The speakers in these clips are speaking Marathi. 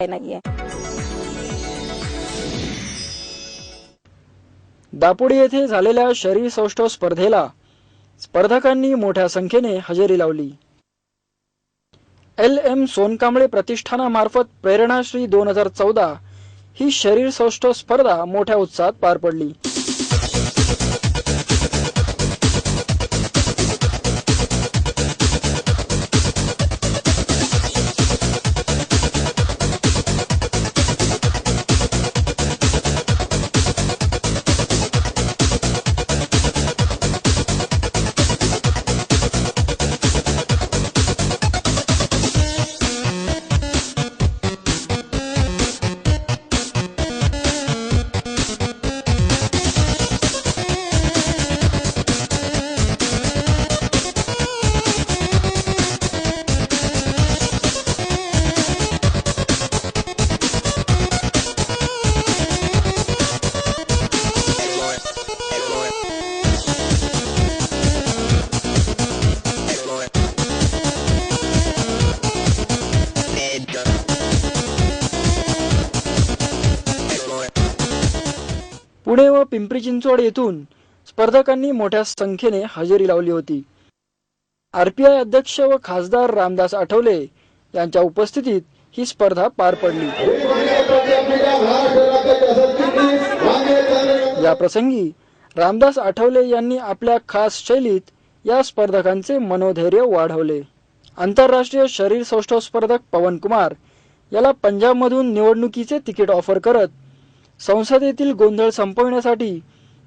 नाहीये. दापोडी येथे झालेल्या शरीर सौष्ठव स्पर्धेला स्पर्धकांनी मोठ्या संख्येने हजेरी लावली. एल एम सोनकांबळे प्रतिष्ठानामार्फत प्रेरणाश्री दोन हजार चौदा ही शरीर सौष्ठव स्पर्धा मोठ्या उत्साहात पार पडली. पुणे व पिंपरी चिंचवड येथून स्पर्धकांनी मोठ्या संख्येने हजेरी लावली होती. आरपीआय अध्यक्ष व खासदार रामदास आठवले यांच्या उपस्थितीत ही स्पर्धा पार पडली. या प्रसंगी रामदास आठवले यांनी आपल्या खास शैलीत या स्पर्धकांचे मनोधैर्य वाढवले. आंतरराष्ट्रीय शरीर सौष्ठव स्पर्धक पवन कुमार याला पंजाबमधून निवडणुकीचे तिकीट ऑफर करत संसदेतील गोंधळ संपवण्यासाठी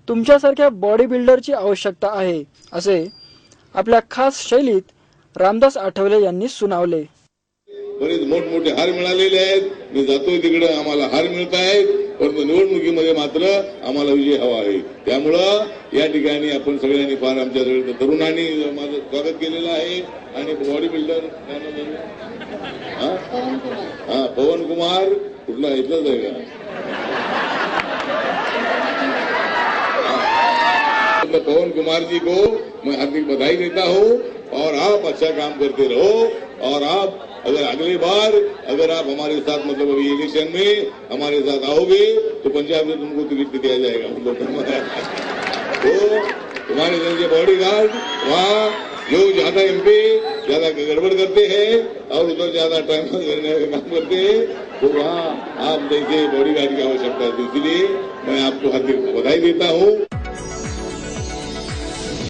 तुमच्यासारख्या बॉडी बिल्डरची आवश्यकता आहे असे आपल्या खास शैलीत रामदास आठवले यांनी सुनावले. बरेच मोठमोठे हार मिळालेले आहेत. मी जातोय तिकडे आम्हाला हार मिळत आहेत. परंतु निवडणुकीमध्ये मात्र आम्हाला विजय हवा आहे. त्यामुळं या ठिकाणी आपण सगळ्यांनी फार आमच्या सगळ्या तरुणांनी माझं स्वागत केलेलं आहे. आणि बॉडी बिल्डर हा? हा, पवन कुमार. कुठला? इथलाच आहे का? तो पवन कुमार जी को मैं हार्दिक बधाई देता हूँ, और आप अच्छा काम करते रहो, और आप अगर अगली बार, अगर आप हमारे साथ मतलब अभी इलेक्शन में हमारे साथ आओगे तो पंजाब में तुमको टिकट दिया जाएगा। लोग तो तुम्हारे के बॉडी गार्ड वहाँ जो ज़्यादा एमपी ज़्यादा गड़बड़ करते हैं, और उधर ज़्यादा टाइम करने का काम करते हैं तो वहाँ आप देखिए बॉडी गार्ड की आवश्यकता है। तो इसलिए मैं आपको हार्दिक बधाई देता हूँ।